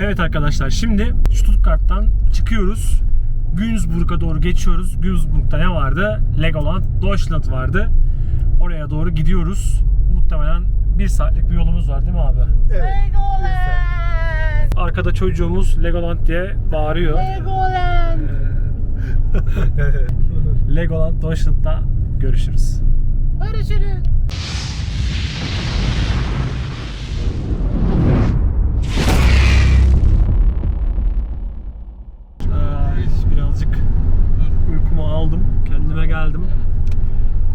Evet arkadaşlar şimdi Stuttgart'tan çıkıyoruz. Günzburg'a doğru geçiyoruz. Günzburg'da ne vardı? Legoland, Deutschland vardı. Oraya doğru gidiyoruz. Muhtemelen bir saatlik bir yolumuz var değil mi abi? Legoland! Arkada çocuğumuz Legoland diye bağırıyor. Legoland! Legoland Deutschland'da görüşürüz. Görüşürüz. Ay, birazcık uykumu aldım. Kendime geldim.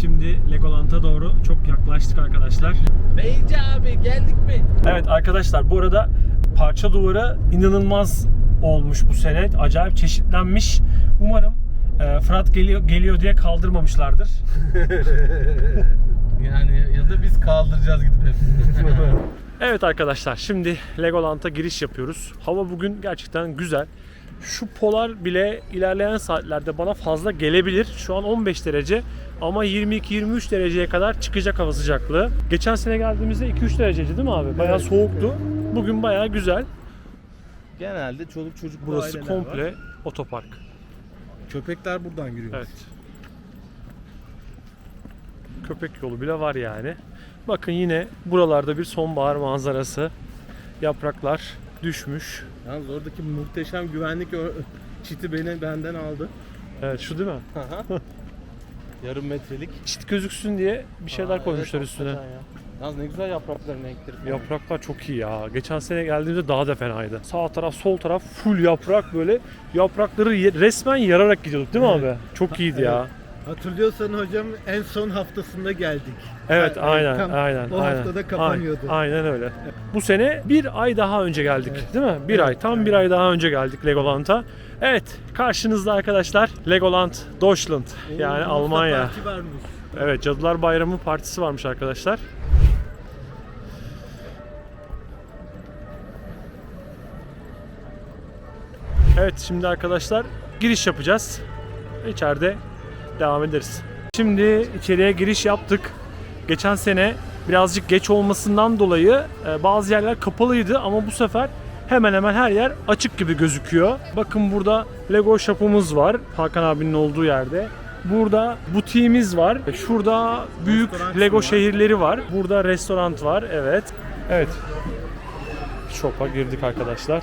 Şimdi Legoland'a doğru çok yaklaştık arkadaşlar. Beyci abi geldik mi? Evet arkadaşlar bu arada parça duvarı inanılmaz olmuş bu sene. Acayip çeşitlenmiş. Umarım e, Fırat geliyor geliyor diye kaldırmamışlardır. Yani ya da biz kaldıracağız gidip hepsini. Evet arkadaşlar şimdi Legoland'a giriş yapıyoruz. Hava bugün gerçekten güzel. Şu polar bile ilerleyen saatlerde bana fazla gelebilir. Şu an 15 derece ama 22-23 dereceye kadar çıkacak hava sıcaklığı. Geçen sene geldiğimizde 2-3 dereceydi değil mi abi? Bayağı soğuktu. Bugün bayağı güzel. Genelde çoluk çocuk Burası komple otopark. Köpekler buradan giriyor. Evet. Köpek yolu bile var yani. Bakın yine buralarda bir sonbahar manzarası. Yapraklar düşmüş. Yalnız oradaki muhteşem güvenlik çiti beni benden aldı. Evet şu değil mi? Yarım metrelik. Çit gözüksün diye bir şeyler Aa, koymuşlar evet, üstüne. ya. Yalnız ne güzel yaprakların renkleri. falan. Yapraklar çok iyi ya. Geçen sene geldiğimde daha da fenaydı. Sağ taraf, sol taraf full yaprak böyle. Yaprakları resmen yararak gidiyorduk değil mi abi? Çok iyiydi ya. Hatırlıyorsan hocam en son haftasında geldik. Evet, Yani aynen, tam aynen. o aynen. haftada kapanıyordu. Aynen, aynen öyle. Bu sene bir ay daha önce geldik, değil mi? Bir ay, tam bir ay daha önce geldik Legoland'a. Evet, karşınızda arkadaşlar Legoland Deutschland, yani Oo, Almanya. Parti varmış. Evet, Cadılar Bayramı partisi varmış arkadaşlar. Evet, şimdi arkadaşlar giriş yapacağız. İçeride devam ederiz. Şimdi içeriye giriş yaptık. Geçen sene birazcık geç olmasından dolayı e, bazı yerler kapalıydı ama bu sefer hemen hemen her yer açık gibi gözüküyor. Bakın burada Lego shop'umuz var Hakan abinin olduğu yerde. Burada butiğimiz var. Şurada büyük Lego şehirleri var. Burada restoran var. Evet. Evet. Shop'a girdik arkadaşlar.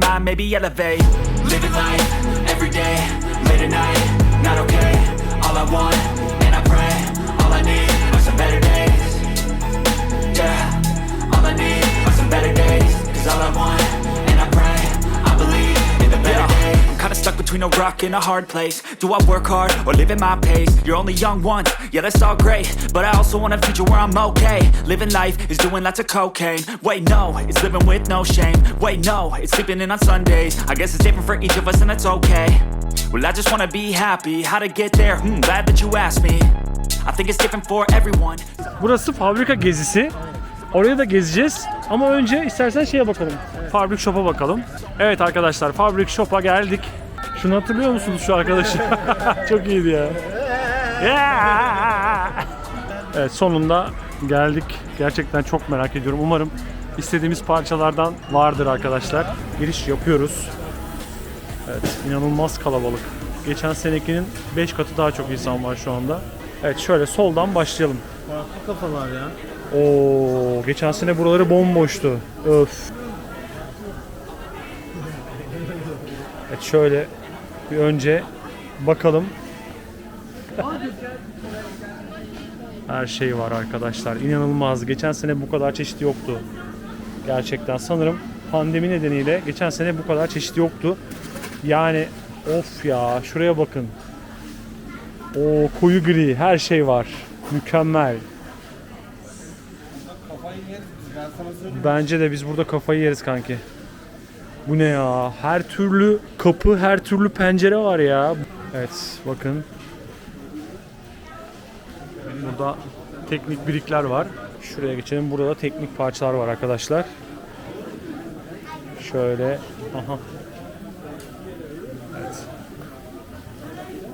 mind, maybe elevate. Living life every day, late at night, not okay. All I want, and I pray, all I need are some better days. Yeah, all I need are some better days. Cause all I want, stuck between a rock and a hard place. Do I work hard or live at my pace? You're only young once, yeah, that's all great. But I also want a future where I'm okay. Living life is doing lots of cocaine. Wait, no, it's living with no shame. Wait, no, it's sleeping in on Sundays. I guess it's different for each of us, and that's okay. Well, I just wanna be happy. How to get there? Hmm, glad that you asked me. I think it's different for everyone. Burası fabrika gezisi. Oraya da gezeceğiz. Ama önce istersen şeye bakalım. Fabric Shop'a bakalım. Evet arkadaşlar Fabric Shop'a geldik. Şunu hatırlıyor musunuz şu arkadaşı? Çok iyiydi ya. Evet sonunda geldik. Gerçekten çok merak ediyorum. Umarım istediğimiz parçalardan vardır arkadaşlar. Giriş yapıyoruz. Evet inanılmaz kalabalık. Geçen senekinin 5 katı daha çok insan var şu anda. Evet şöyle soldan başlayalım. Farklı kafalar ya. Oo, geçen sene buraları bomboştu. Öf. Evet şöyle bir önce bakalım. Her şey var arkadaşlar. İnanılmaz. Geçen sene bu kadar çeşit yoktu. Gerçekten sanırım pandemi nedeniyle geçen sene bu kadar çeşit yoktu. Yani of ya şuraya bakın. O koyu gri her şey var. Mükemmel. Bence de biz burada kafayı yeriz kanki. Bu ne ya? Her türlü kapı, her türlü pencere var ya. Evet, bakın. Burada teknik birikler var. Şuraya geçelim. Burada da teknik parçalar var arkadaşlar. Şöyle. Aha. Evet.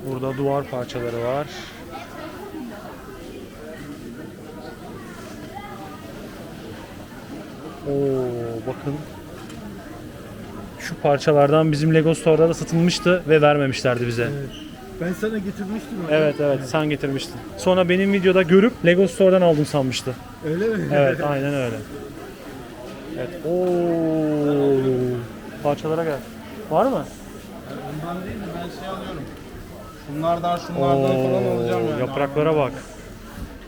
Burada duvar parçaları var. Oo, bakın. Şu parçalardan bizim Lego Store'da da satılmıştı ve vermemişlerdi bize. Ben sana getirmiştim. hocam. Evet evet sen getirmiştin. Sonra benim videoda görüp Lego Store'dan aldım sanmıştı. Öyle mi? Evet aynen öyle. Evet. Oo. Parçalara gel. Var mı? Bundan değil de ben şey alıyorum. Şunlardan şunlardan falan alacağım yani. Yapraklara bak.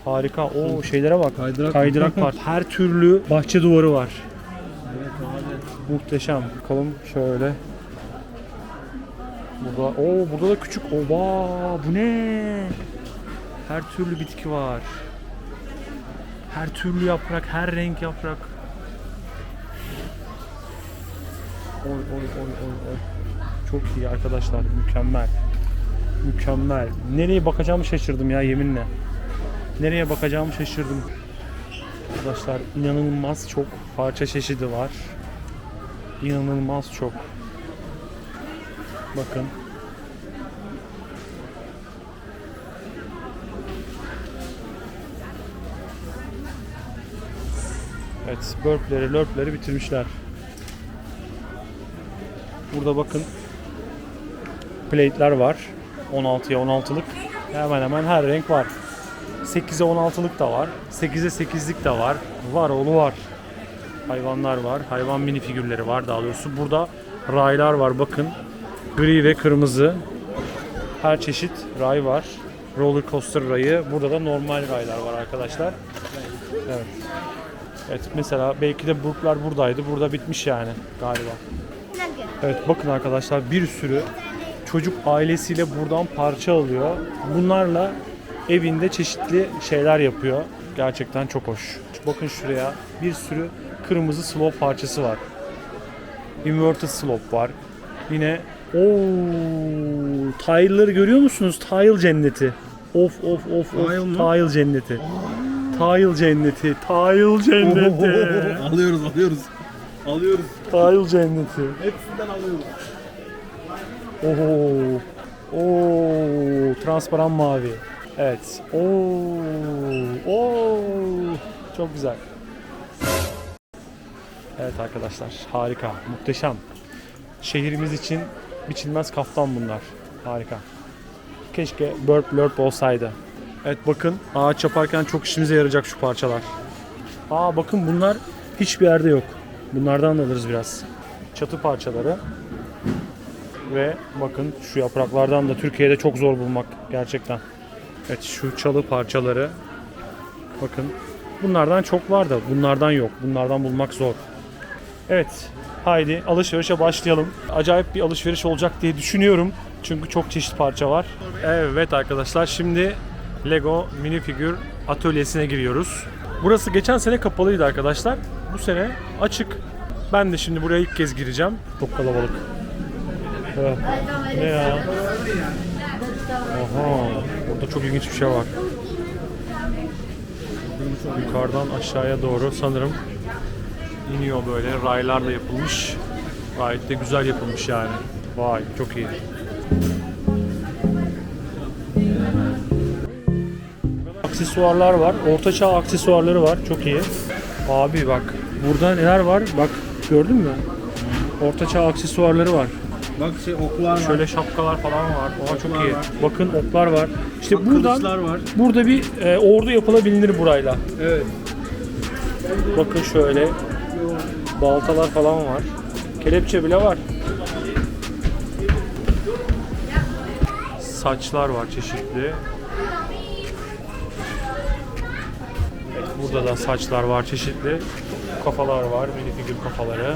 Harika. O şeylere bak. Kaydırak. Kaydırak var. Her türlü bahçe duvarı var. Muhteşem. Bakalım şöyle. Burada, o burada da küçük. Oba bu ne? Her türlü bitki var. Her türlü yaprak, her renk yaprak. Oy oy oy oy oy. Çok iyi arkadaşlar, mükemmel. Mükemmel. Nereye bakacağımı şaşırdım ya yeminle. Nereye bakacağımı şaşırdım. Arkadaşlar inanılmaz çok parça çeşidi var. İnanılmaz çok. Bakın. Evet, burpleri, lörpleri bitirmişler. Burada bakın plate'ler var. 16'ya 16'lık. Hemen hemen her renk var. 8'e 16'lık da var. 8'e 8'lik de var. Var oğlu var. Hayvanlar var. Hayvan mini figürleri var daha doğrusu. Burada raylar var bakın. Gri ve kırmızı. Her çeşit ray var. Roller coaster rayı. Burada da normal raylar var arkadaşlar. Evet. Evet mesela belki de burklar buradaydı. Burada bitmiş yani galiba. Evet bakın arkadaşlar bir sürü çocuk ailesiyle buradan parça alıyor. Bunlarla evinde çeşitli şeyler yapıyor. Gerçekten çok hoş. Bakın şuraya bir sürü kırmızı slope parçası var. Inverted slope var. Yine o tile'ları görüyor musunuz? Tile cenneti. Of of of of. Tile? Tile cenneti. Tile cenneti. Tile cenneti. alıyoruz alıyoruz. Alıyoruz. Tile cenneti. Hepsinden alıyoruz. Oho. Oo, transparan mavi. Evet. Oo. Oo. Çok güzel. Evet arkadaşlar, harika, muhteşem. Şehrimiz için biçilmez kaftan bunlar. Harika. Keşke burp lurp olsaydı. Evet bakın ağaç yaparken çok işimize yarayacak şu parçalar. Aa bakın bunlar hiçbir yerde yok. Bunlardan da alırız biraz. Çatı parçaları. Ve bakın şu yapraklardan da Türkiye'de çok zor bulmak gerçekten. Evet şu çalı parçaları. Bakın bunlardan çok var da bunlardan yok. Bunlardan bulmak zor. Evet haydi alışverişe başlayalım. Acayip bir alışveriş olacak diye düşünüyorum. Çünkü çok çeşit parça var. Evet arkadaşlar şimdi Lego minifigür atölyesine giriyoruz. Burası geçen sene kapalıydı arkadaşlar. Bu sene açık. Ben de şimdi buraya ilk kez gireceğim. Çok kalabalık. Ne ya? Aha, burada çok ilginç bir şey var. Yukarıdan aşağıya doğru sanırım iniyor böyle. Raylarla yapılmış. Gayet de güzel yapılmış yani. Vay çok iyi. Aksesuarlar var. Ortaçağ aksesuarları var. Çok iyi. Abi bak burada neler var? Bak gördün mü? Ortaçağ aksesuarları var. Bak şey oklar var. Şöyle şapkalar falan var. Oha çok iyi. var. Bakın oklar var. İşte Bak, buradan var. burada bir e, ordu yapılabilir burayla. Evet. Bakın şöyle baltalar falan var. Kelepçe bile var. Saçlar var çeşitli. Burada da saçlar var çeşitli. kafalar var, minifigür kafaları.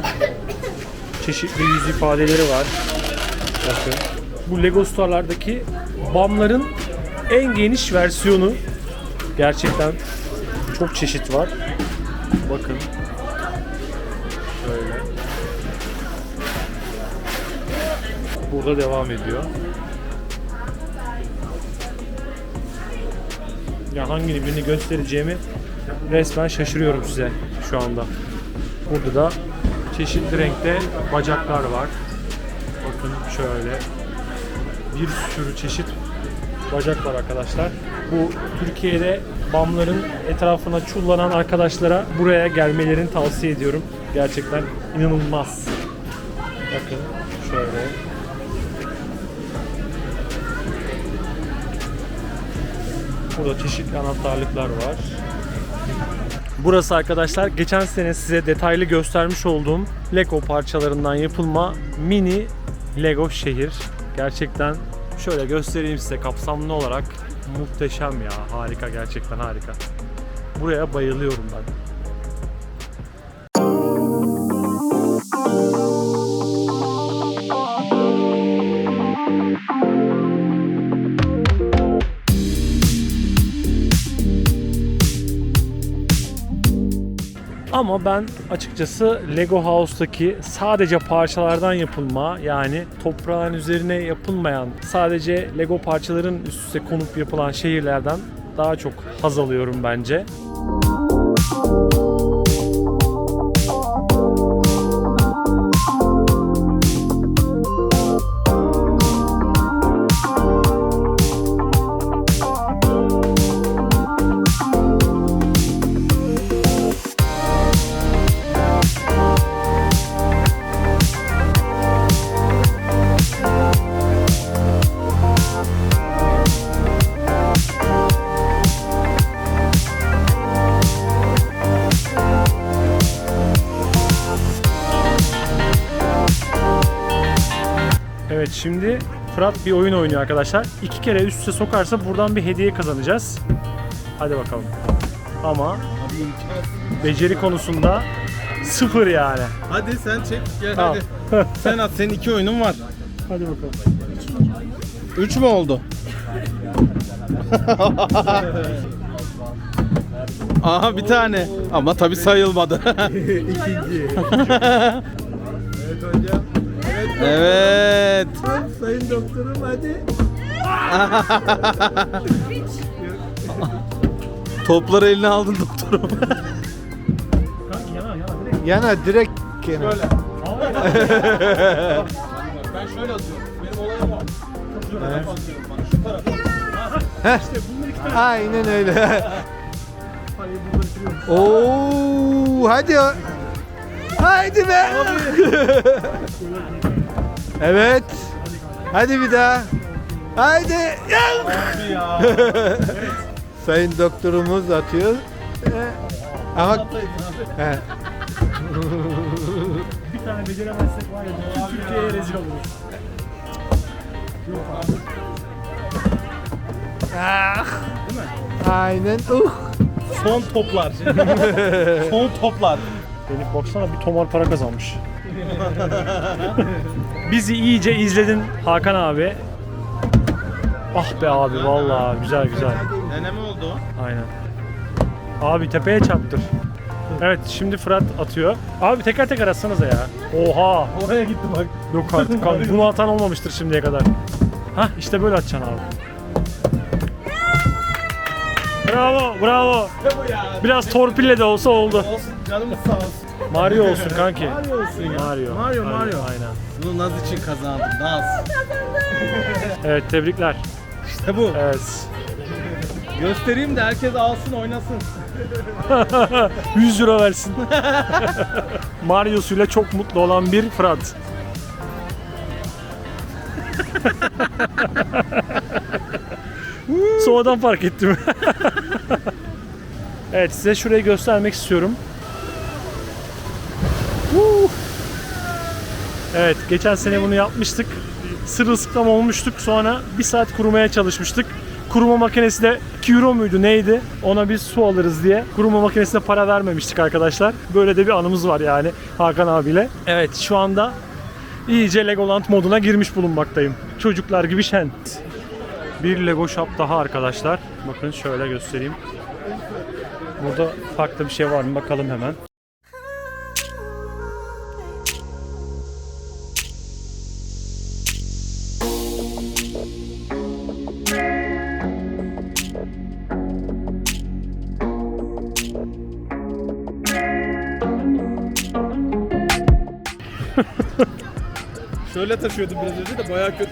Çeşitli yüz ifadeleri var. Bakın. Bu Lego Star'lardaki BAM'ların en geniş versiyonu. Gerçekten çok çeşit var. Bakın. Şöyle. Burada devam ediyor. Ya hangini birini göstereceğimi resmen şaşırıyorum size şu anda. Burada da çeşitli renkte bacaklar var. Bakın şöyle. Bir sürü çeşit bacak var arkadaşlar. Bu Türkiye'de BAM'ların etrafına çullanan arkadaşlara buraya gelmelerini tavsiye ediyorum. Gerçekten inanılmaz. Bakın şöyle. Burada çeşitli anahtarlıklar var. Burası arkadaşlar geçen sene size detaylı göstermiş olduğum Lego parçalarından yapılma mini Lego şehir. Gerçekten şöyle göstereyim size kapsamlı olarak muhteşem ya. Harika gerçekten harika. Buraya bayılıyorum ben. Ama ben açıkçası Lego House'taki sadece parçalardan yapılma yani toprağın üzerine yapılmayan sadece Lego parçaların üst üste konup yapılan şehirlerden daha çok haz alıyorum bence. Şimdi Fırat bir oyun oynuyor arkadaşlar. İki kere üst üste sokarsa buradan bir hediye kazanacağız. Hadi bakalım. Ama beceri konusunda sıfır yani. Hadi sen çek gel Tamam. hadi. sen at senin iki oyunun var. Hadi bakalım. Üç mü oldu? Aha bir tane. Ama tabi sayılmadı. İkinci. evet. Sayın doktorum hadi. Topları eline aldın doktorum. Yana yana direkt. Yana direkt kenar. Şöyle. ben şöyle atıyorum. Benim olayım o. Şu tarafa atıyorum bak, Şu tarafa. Aynen öyle. Oo, hadi. Haydi be. evet. Hadi bir daha. Haydi. Abi ya. Sayın doktorumuz atıyor. Ee, Ama He. Bir tane beceremezsek var ya Türkiye'ye rezil oluruz. Ah. Aynen. Uh. Son toplar. Son toplar. Elif baksana bir tomar para kazanmış. Bizi iyice izledin Hakan abi. Ah be abi vallahi güzel güzel. Deneme oldu. Aynen. Abi tepeye çarptır. Evet şimdi Fırat atıyor. Abi teker teker atsanıza ya. Oha. Oraya gitti bak. Yok artık abi. Bunu atan olmamıştır şimdiye kadar. Hah işte böyle atacaksın abi. Bravo bravo. bu ya. Biraz torpille de olsa oldu. Olsun canımız sağ olsun. Mario olsun kanki. Mario olsun ya. Mario. Mario, Aynen, Mario. Aynen. Bunu Naz için kazandım. Naz. Evet tebrikler. İşte bu. Evet. Göstereyim de herkes alsın oynasın. 100 euro versin. Mario'suyla çok mutlu olan bir Fırat. Sonradan fark ettim. evet size şurayı göstermek istiyorum. Evet geçen sene bunu yapmıştık. Sırılsıklam olmuştuk. Sonra bir saat kurumaya çalışmıştık. kuruma makinesi de 2 euro muydu neydi? Ona biz su alırız diye kuruma makinesine para vermemiştik arkadaşlar. Böyle de bir anımız var yani Hakan abiyle. Evet şu anda iyice Legoland moduna girmiş bulunmaktayım. Çocuklar gibi şen. Bir Lego Shop daha arkadaşlar. Bakın şöyle göstereyim. Burada farklı bir şey var mı bakalım hemen. Şöyle taşıyordum biraz önce de bayağı kötü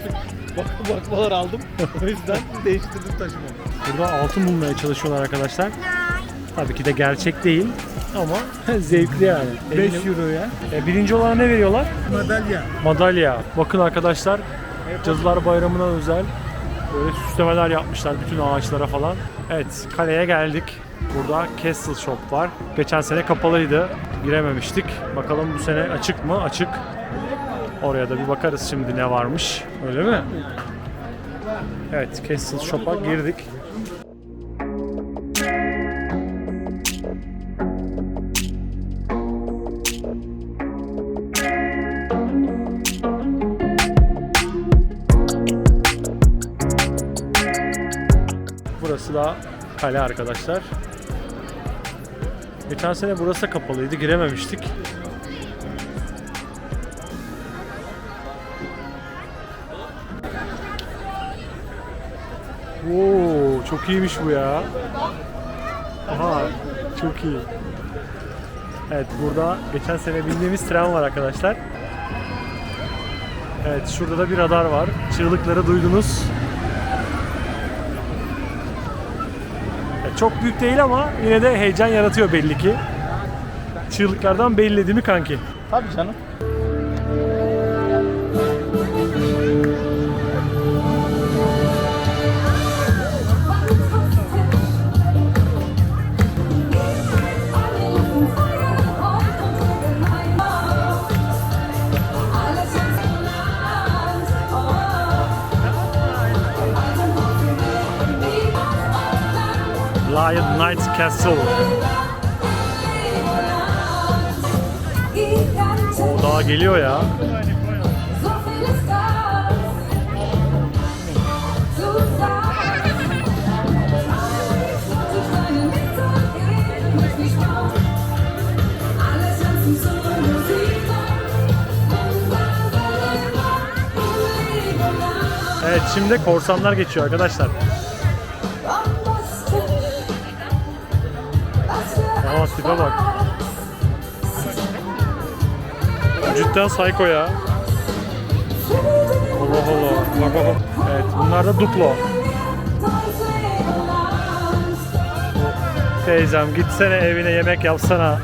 bak bakmalar aldım. o yüzden değiştirdim taşımamı. Burada altın bulmaya çalışıyorlar arkadaşlar. Tabii ki de gerçek değil ama zevkli yani. 5 euroya. E, birinci olan ne veriyorlar? Madalya. Madalya. Bakın arkadaşlar Cadılar Bayramı'na özel böyle süslemeler yapmışlar bütün ağaçlara falan. Evet kaleye geldik. Burada Castle Shop var. Geçen sene kapalıydı. Girememiştik. Bakalım bu sene açık mı? Açık. Oraya da bir bakarız şimdi ne varmış. Öyle mi? Evet Castle Shop'a girdik. Burası da kale arkadaşlar. Geçen sene burası kapalıydı. Girememiştik. Oo, çok iyiymiş bu ya. Aha, çok iyi. Evet, burada geçen sene bindiğimiz tren var arkadaşlar. Evet, şurada da bir radar var. Çığlıkları duydunuz. Evet, çok büyük değil ama yine de heyecan yaratıyor belli ki. Çığlıklardan belli değil mi kanki? Tabii canım. Lion Knight Castle. O daha geliyor ya. Evet şimdi korsanlar geçiyor arkadaşlar. Tipe bak. Cidden psycho ya. Allah Allah. Bak bak bak. Evet bunlar da Duplo. Teyzem gitsene evine yemek yapsana.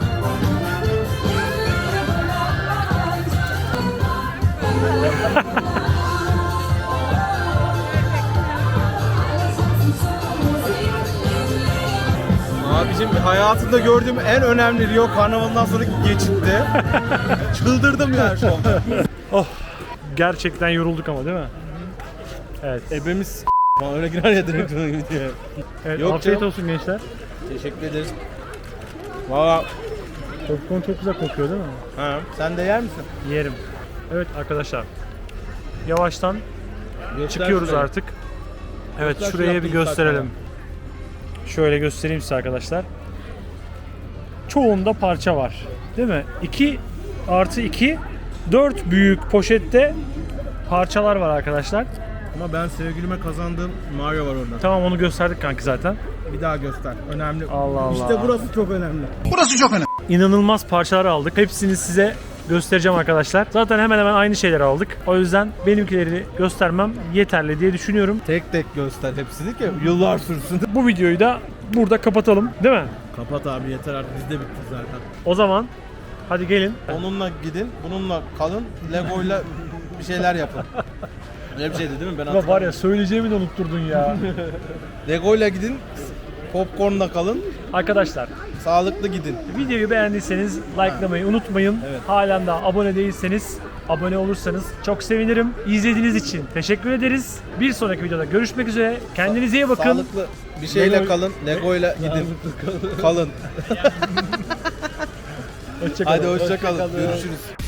Abicim hayatımda gördüğüm en önemli Rio Karnavalı'ndan sonraki geçitti. Çıldırdım ya şu an. Oh gerçekten yorulduk ama değil mi? Evet. Ebemiz öyle girer ya direkt ona gidiyor. evet Yok afiyet canım. olsun gençler. Teşekkür ederiz. Valla Popcorn çok güzel kokuyor değil mi? ha, sen de yer misin? Yerim. Evet arkadaşlar. Yavaştan Göster çıkıyoruz şurayı. artık. Evet Göster şu şuraya bir yaptığın gösterelim. Şöyle göstereyim size arkadaşlar. Çoğunda parça var. Değil mi? 2 artı 2 4 büyük poşette parçalar var arkadaşlar. Ama ben sevgilime kazandığım Mario var orada. Tamam onu gösterdik kanki zaten. Bir daha göster. Önemli. Allah Allah. İşte burası çok önemli. İnanılmaz parçalar aldık. Hepsini size göstereceğim arkadaşlar. Zaten hemen hemen aynı şeyleri aldık. O yüzden benimkileri göstermem yeterli diye düşünüyorum. Tek tek göster hepsini ki yıllar sürsün. Bu videoyu da burada kapatalım değil mi? Kapat abi yeter artık bizde bitti zaten. O zaman hadi gelin. Onunla gidin, bununla kalın, Lego'yla bir şeyler yapın. Öyle bir şeydi değil mi? Ben Ulan var ya söyleyeceğimi de unutturdun ya. Lego'yla gidin, popcornla kalın. Arkadaşlar Sağlıklı gidin. Videoyu beğendiyseniz likelamayı unutmayın. Evet. Halen daha abone değilseniz abone olursanız çok sevinirim. İzlediğiniz için teşekkür ederiz. Bir sonraki videoda görüşmek üzere. Kendinize iyi bakın. Sağlıklı bir şeyle Lego- kalın. Lego ile gidin. kalın. Hoşça kalın. Hadi hoşça kalın. Görüşürüz.